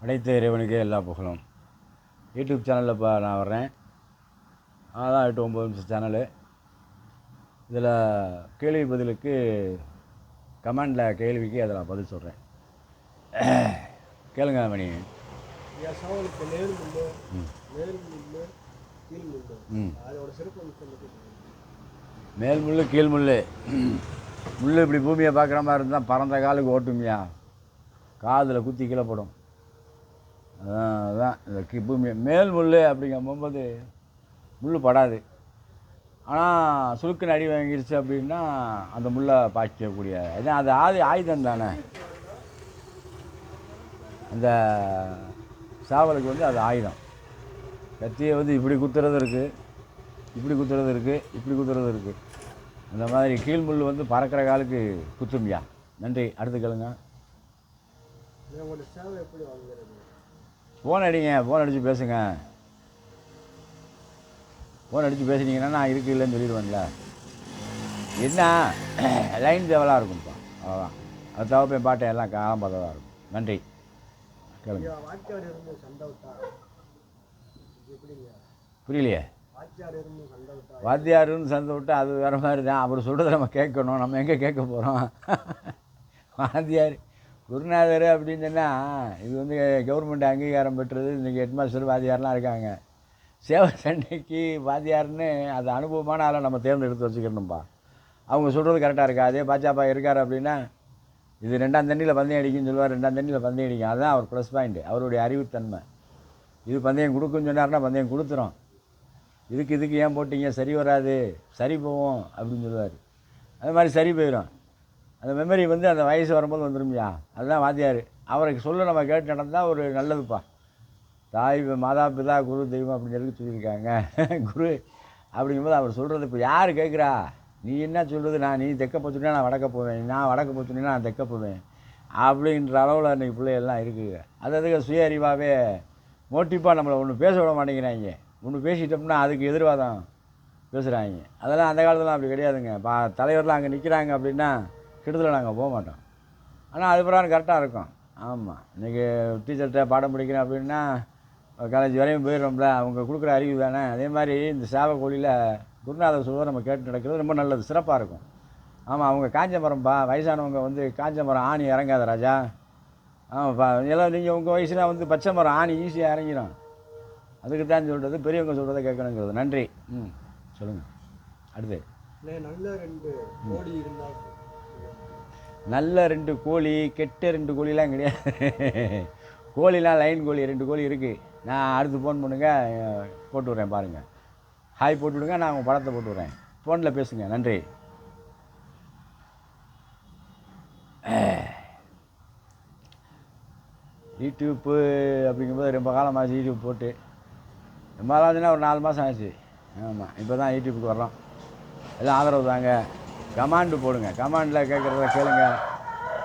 படைத்த இறைவனுக்கே எல்லா புகழும். யூடியூப் சேனலில் இப்போ நான் வர்றேன். அதான் எட்டு ஒம்பது நிமிஷம் சேனலு இதில் கேள்வி பதிலுக்கு கமெண்டில் கேள்விக்கு அதில் பதில் சொல்கிறேன் கேளுங்க மணி. சாவலுக்கு நேர் முள்ளு முள் இப்படி பூமியை பார்க்குற மாதிரி இருந்தால் பறந்த காலுக்கு ஓட்டுமியா. காதில் குத்தி கீழே போடும். அதான் அதான் இந்த கிப்பு மே மேல் முள் அப்படிங்கும்போது முள் படாது. ஆனால் சுருக்குன்னு அடி வாங்கிடுச்சு அப்படின்னா அந்த முள்ளை பாய்க்கக்கூடிய ஏன்னா அது ஆதி ஆயுதம் தானே. அந்த சாவலுக்கு வந்து அது ஆயுதம். கத்தியை வந்து இப்படி குத்துறது இருக்குது இப்படி குத்துறது இருக்குது இப்படி குத்துறது இருக்குது அந்த மாதிரி கீழ்முள் வந்து பறக்கிற காலுக்கு குத்துமியா? நன்றி. அடுத்து கேளுங்க ஐயா, உங்களோட சேவை எப்படி வாங்குறது ஃபோன் அடிங்க ஃபோன் அடித்து பேசுங்க. ஃபோன் அடித்து பேசுனீங்கன்னா நான் இருக்கு இல்லைன்னு சொல்லிடுவேன்ல. என்ன? லைன் தேவலாக இருக்கும்ப்பா. அவ்வளோதான் அது தவிர பாட்டை எல்லாம் காலம் பார்த்ததாக இருக்கும். நன்றி. புரியலையே? வாத்தியாருன்னு சந்தை விட்டு அது வேறு மாதிரி தான். அவர் சொல்கிறத நம்ம கேட்கணும். நம்ம எங்கே கேட்க போகிறோம் வாத்தியார் குருநாதர் அப்படின்னு சொன்னால் இது வந்து கவர்மெண்ட் அங்கீகாரம் பெற்றது. இன்றைக்கி ஹெட்மாஸ்டர் வாத்தியார்லாம் இருக்காங்க. சேவை சண்டைக்கு வாத்தியார்னு அது அனுபவமான ஆளை நம்ம தேர்ந்தெடுத்து வச்சுக்கணும்ப்பா அவங்க சொல்கிறது கரெக்டாக இருக்கா? அதே பாஜாப்பா இருக்கார் அப்படின்னா இது ரெண்டாம் தண்ணியில் பந்தயம் அடிக்குன்னு சொல்லுவார் ரெண்டாம் தண்ணியில் பந்தயம் அடிக்கும். அதுதான் அவர் ப்ளஸ் பாயிண்ட்டு அவருடைய அறிவுத்தன்மை. இது பந்தயம் கொடுக்குன்னு சொன்னார்னா பந்தயம் கொடுத்துரும். இதுக்கு இதுக்கு ஏன் போட்டீங்க? சரி வராது. சரி போவோம் அப்படின்னு சொல்லுவார். அது மாதிரி சரி போயிடும் அந்த மெமரி வந்து அந்த வயசு வரும்போது வந்துருமியா? அதுதான் வாத்தியார். அவருக்கு சொல்ல நம்ம கேட்டு நடந்தால் ஒரு நல்லதுப்பா. தாய் மாதா பிதா குரு தெய்வம் அப்படின்னு சொல்லி சொல்லியிருக்காங்க. குரு அப்படிங்கும்போது அவர் சொல்கிறது இப்போ யார் கேட்குறா? நீ என்ன சொல்கிறது நான் நீ தெக்க போச்சுன்னா நான் வடக்க போவேன். நான் வடக்க போச்சுன்னா நான் தெக்க போவேன். அப்படின்ற அளவில் இன்றைக்கி பிள்ளைகள்லாம் இருக்குது. அது அதுக்கு சுய அறிவாகவே மோட்டிவாக நம்மளை ஒன்று பேச விட மாட்டேங்கிறாங்க. ஒன்று பேசிட்டோம்னா அதுக்கு எதிர்வாதம் பேசுகிறாங்க அதெல்லாம் அந்த காலத்துலாம் அப்படி கிடையாதுங்க. பா தலைவர்லாம் அங்கே நிற்கிறாங்க அப்படின்னா கிட்டத்தில் நாங்கள் போக மாட்டோம். ஆனால் அது பிறகு கரெக்டாக இருக்கும். ஆமாம் இன்றைக்கி டீச்சர்கிட்ட பாடம் படிக்கிறேன் அப்படின்னா காலேஜ் வரையும் போயிடுறோம்ல. அவங்க கொடுக்குற அறிவு தானே. அதே மாதிரி இந்த சேவை கோழியில் குருநாதர் சொல்வதை நம்ம கேட்டு நடக்கிறது ரொம்ப நல்லது. சிறப்பாக இருக்கும். ஆமாம் அவங்க காஞ்ச மரம்ப்பா வயசானவங்க வந்து காஞ்ச மரம் ஆணி இறங்காத ராஜா. ஆமாப்பா. எல்லாம் நீங்கள் உங்கள் வயசுனா வந்து பச்சை மரம் ஆணி ஈஸியாக இறங்கிடும் அதுக்கு தான் சொல்கிறது பெரியவங்க சொல்கிறத கேட்கணுங்கிறது. நன்றி. ம். சொல்லுங்கள் அடுத்து. நல்ல ரெண்டு கோடி இருந்தால் நல்ல ரெண்டு கோழி கெட்ட ரெண்டு கோழிலாம் கிடையாது. கோழிலாம் லைன் கோழி ரெண்டு கோழி இருக்குது நான் அடுத்து ஃபோன் பண்ணுங்க போட்டு விட்றேன் பாருங்கள் ஹாய் போட்டு விடுங்க நான் உங்கள் படத்தை போட்டு விட்றேன். ஃபோனில் பேசுங்க நன்றி. யூடியூப்பு அப்படிங்கும்போது ரொம்ப காலம் ஆச்சு யூடியூப் போட்டு. ரொம்ப காலம் ஆச்சுன்னா ஒரு நாலு மாதம் ஆச்சு. ஆமாம் இப்போ தான் யூடியூப்புக்கு வர்றோம். எல்லாம் ஆதரவு தாங்க. கமாண்டு போடுங்க. கமாண்டில் கேட்குறத கேளுங்க.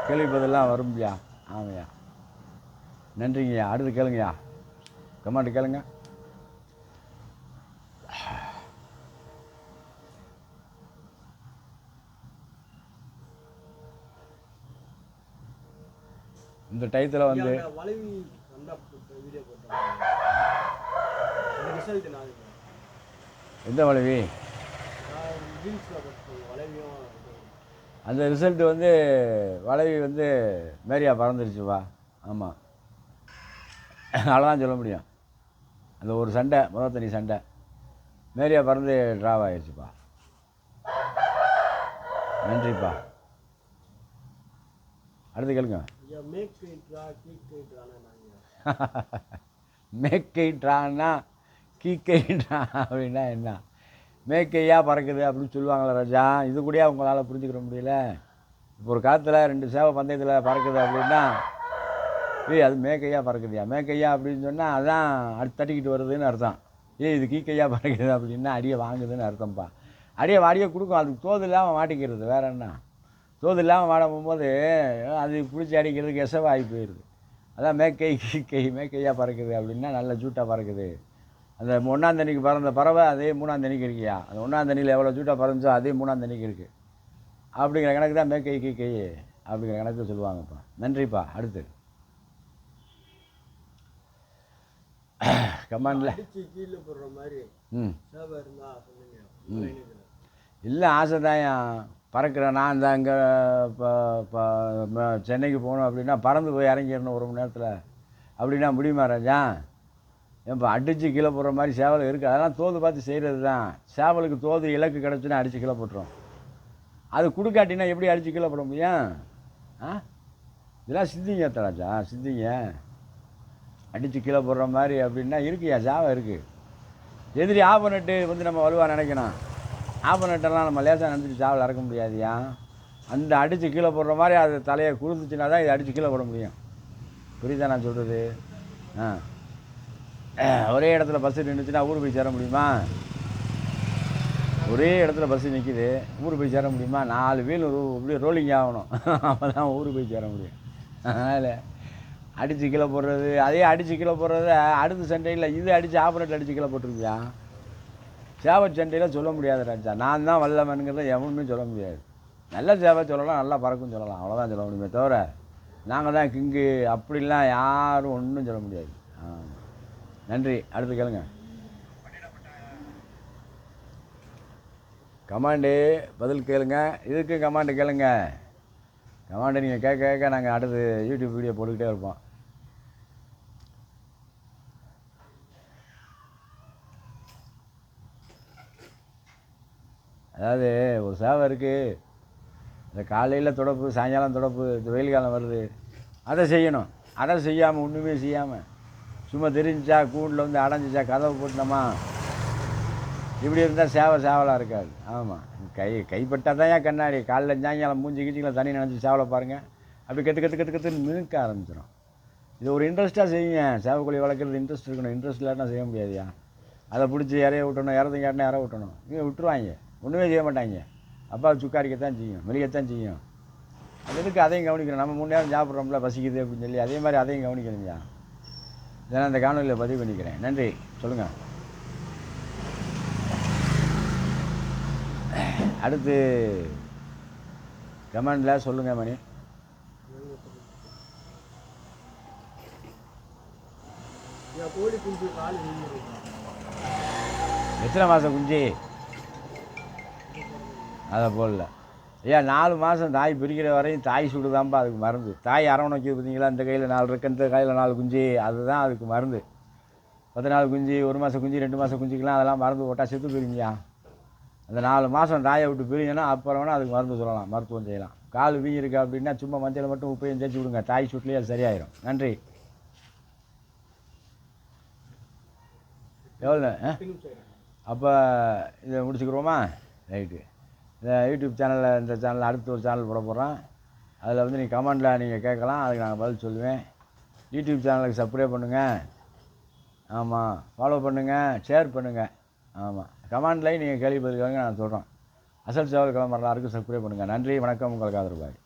கேள்வி பதிலாம் வரும்யா ஆமையா. நன்றிங்கய்யா. அடுத்து கேளுங்கய்யா. கமாண்டு கேளுங்க. இந்த டயத்தில் வந்து எந்த வளைவி நான் ரீல்ஸில் போட்டு வளைவியும் இது. அந்த ரிசல்ட் வந்து வளைவி வந்து மேரியா பறந்துருச்சுப்பா. ஆமாம் அவ்வளோதான் சொல்ல முடியும். அந்த ஒரு சண்டை முதல் தனி சண்டை. மேரியா பறந்து ட்ராவ் ஆயிடுச்சுப்பா நன்றிப்பா. அடுத்து கேளுங்க. ட்ரா ட்ரானா மேக்கை ட்ரான்னா கீக்கை ட்ரா அப்படின்னா என்ன? மேக்கையா பறக்குது அப்படின்னு சொல்லுவாங்களே ராஜா இது கூட உங்களால் புரிஞ்சுக்கிற முடியல? இப்போ ஒரு காலத்தில் ரெண்டு சேவை பந்தயத்தில் பறக்குது அப்படின்னா ஏய் அது மேக்கையா பறக்குதுயா? மேக்கையா அப்படின்னு சொன்னால் அதான் அடி தட்டிக்கிட்டு வருதுன்னு அர்த்தம். ஏய் இது கீக்கையாக பறக்குது அப்படின்னா அடியை வாங்குதுன்னு அர்த்தம்ப்பா அடியை அடியை கொடுக்கும். அதுக்கு தோது இல்லாமல் மாட்டிக்கிறது வேற என்ன? தோது இல்லாமல் மாட போகும்போது அது பிடிச்சி அடிக்கிறதுக்கு எசவாகி போயிடுது அதான் மேக்கை கீக்கை மேக்கையா பறக்குது அப்படின்னா நல்ல ஜூட்டாக பறக்குது. அந்த ஒன்றாந்தண்ணிக்கு பறந்த பறவை அதே மூணாந்தண்ணிக்கு இருக்கியா? அந்த ஒன்றாந்தண்ணியில் எவ்வளோ ஜூட்டாக பறந்துச்சோ அதே மூணாந்தண்ணிக்கு இருக்குது அப்படிங்கிற கணக்கு தான் மேக்கை கீக்கை அப்படிங்கிற கணக்கு சொல்லுவாங்கப்பா. நன்றிப்பா அடுத்து. கமாண்டில் ம். இல்லை ஆசை தான் பறக்கிறேன் நான் இந்த அங்கே இப்போ சென்னைக்கு போகணும் அப்படின்னா பறந்து போய் இறங்கிடணும் ஒரு மணி நேரத்தில். அப்படின்னா முடியுமா ராஜா? இப்போ அடித்து கீழே போடுற மாதிரி சேவல் இருக்குது அதெல்லாம் தோது பார்த்து செய்கிறது தான் சேவலுக்கு தோது இலக்கு கிடச்சுன்னா அடித்து கீழே போட்டுரும். அது கொடுக்காட்டினா எப்படி அடித்து கீழே போட முடியும்? ஆ? இதெல்லாம் சித்திங்க தராஜா சித்திங்க. அடித்து கீழே போடுற மாதிரி அப்படின்னா இருக்குயா சேவை இருக்குது எதிரி ஆப்பனட்டு வந்து நம்ம வலுவாக நினைக்கணும். ஆப்பனட்டெல்லாம் நம்ம லேசாக நினச்சிட்டு சாவல் இறக்க முடியாதுயா? அந்த அடித்து கீழே போடுற மாதிரி அது தலையை குளிர்ந்துச்சுன்னா தான் இதை அடித்து கீழே போட முடியும். புரியுதா நான் சொல்கிறது ஆ. ஒரே இடத்துல பஸ்ஸு நின்றுச்சுன்னா ஊர் போய் சேர முடியுமா? ஒரே இடத்துல பஸ்ஸு நிற்கிது ஊர் போய் சேர முடியுமா? நாலு வீல் அப்படியே ரோலிங் ஆகணும். அப்போ தான் ஊர் போய் சேர முடியும். அதனால் அடித்து கீழே போடுறது அதே அடித்து கீழே போடுறத அடுத்த சண்டையில் இது அடித்து ஆப்பரேட் அடித்து கீழே போட்டிருக்கியா? சேவை சண்டையில் சொல்ல முடியாது ராஜா. நான் தான் வல்லவனுங்கிறத எவனுமே சொல்ல முடியாது. நல்ல சேவை சொல்லலாம் நல்லா பறக்கும் சொல்லலாம். அவ்வளோதான் சொல்ல முடியுமே தவிர நாங்கள் தான் கிங்கு அப்படிலாம் யாரும் ஒன்றும் சொல்ல முடியாது. ஆ. நன்றி. அடுத்து கேளுங்க. கமாண்டு பதில் கேளுங்க. இதுக்கு கமாண்டு கேளுங்க. கமாண்டு நீங்கள் கேட்க கேட்க நாங்கள் அடுத்து யூடியூப் வீடியோ போட்டுக்கிட்டே இருப்போம். அதாவது ஒரு சேவை இருக்குது இந்த காலையில் தொடப்பு சாயங்காலம் தொடப்பு இந்த வெயில் காலம் வருது. அதை செய்யணும். அதை செய்யாமல் ஒன்றுமே செய்யாமல் சும்மா தெரிஞ்சா கூண்டில் வந்து அடைஞ்சிச்சா கதவை போட்டோமா இப்படி இருந்தால் சேவை சேவலாக இருக்காது. ஆமாம் கை கைப்பட்டால் தான் ஏன் கண்ணாடி? காலைல சாயங்காலம் மூஞ்சி கீச்சிங்கள தண்ணி நினச்சி சேவலை பாருங்கள் அப்படி கற்று கற்று கற்று கற்றுன்னு மினுக்க ஆரம்பிச்சிடும் இது ஒரு இன்ட்ரெஸ்ட்டாக செய்யுங்க. சேவக்கோழி வளர்க்குறது இன்ட்ரெஸ்ட் இருக்கணும். இன்ட்ரெஸ்ட் இல்லாட்டினா செய்ய முடியாதுயா? அதை பிடிச்சி இறைய விட்டணும் இறந்து கேட்டால் இற விட்டணும். இங்கே விட்டுருவாங்க. ஒன்றுமே செய்ய மாட்டாங்க. அப்பா சுக்காரிக்கத்தான் செய்யும் மெலிக்கத்தான் செய்யும். அது எதுக்கு அதையும் கவனிக்கணும்? நம்ம மூணு நேரம் சாப்பிட்றோம்ல பசிக்குது அப்படின்னு சொல்லி. அதே மாதிரி அதையும் கவனிக்கணும்யா. இதெல்லாம் இந்த காணொலியில் பதிவு பண்ணிக்கிறேன். நன்றி. சொல்லுங்கள் அடுத்து கமெண்டில் சொல்லுங்கள் மணி. எத்தனை மாதம் குஞ்சு? அதை போடல. ஏன் நாலு மாதம் தாய் பிரிக்கிற வரையும் தாய் சுடுதாம்பா அதுக்கு மருந்து. தாய் அரவணைக்கு பார்த்தீங்களா இந்த கையில் நாலு இருக்கு இந்த கையில் நாலு குஞ்சு அதுதான் அதுக்கு மருந்து. பத்து நாள் குஞ்சு ஒரு மாதம் குஞ்சு ரெண்டு மாதம் குஞ்சுக்கெலாம் அதெல்லாம் மருந்து போட்டால் செத்து போயிருங்கய்யா. அந்த நாலு மாதம் தாயை விட்டு பிரிஞ்சுன்னா அப்புறம் வேணால் அதுக்கு மருந்து சொல்லலாம் மருத்துவம் செய்யலாம். கால் வீங்கிருக்கு அப்படின்னா சும்மா மஞ்சள் மட்டும் உப்பையும் தேய்ச்சி விடுங்க. தாய் சுட்லேயே அது சரியாயிடும் நன்றி. எவ்வளோ அப்போ இதை முடிச்சுக்கிறோமா? ரைட்டு. இந்த யூடியூப் சேனலில் இந்த சேனலில் அடுத்து ஒரு சேனல் போட போகிறோம் அதில் வந்து நீங்கள் கமெண்டில் நீங்கள் கேட்கலாம் அதுக்கு நாங்கள் பதில் சொல்லுவேன். யூடியூப் சேனலுக்கு சப்ஸ்கிரைப் பண்ணுங்கள் ஆமாம் ஃபாலோ பண்ணுங்கள் ஷேர் பண்ணுங்கள் ஆமாம் கமெண்ட்லையும் நீங்கள் கேள்வி பதில் நான் சொல்கிறோம் அசல் சேவல் கிளம்புறதா இருக்குது சப்ஸ்கிரைப் பண்ணுங்கள் நன்றி வணக்கம் உங்களுக்கு ஆதரவாய்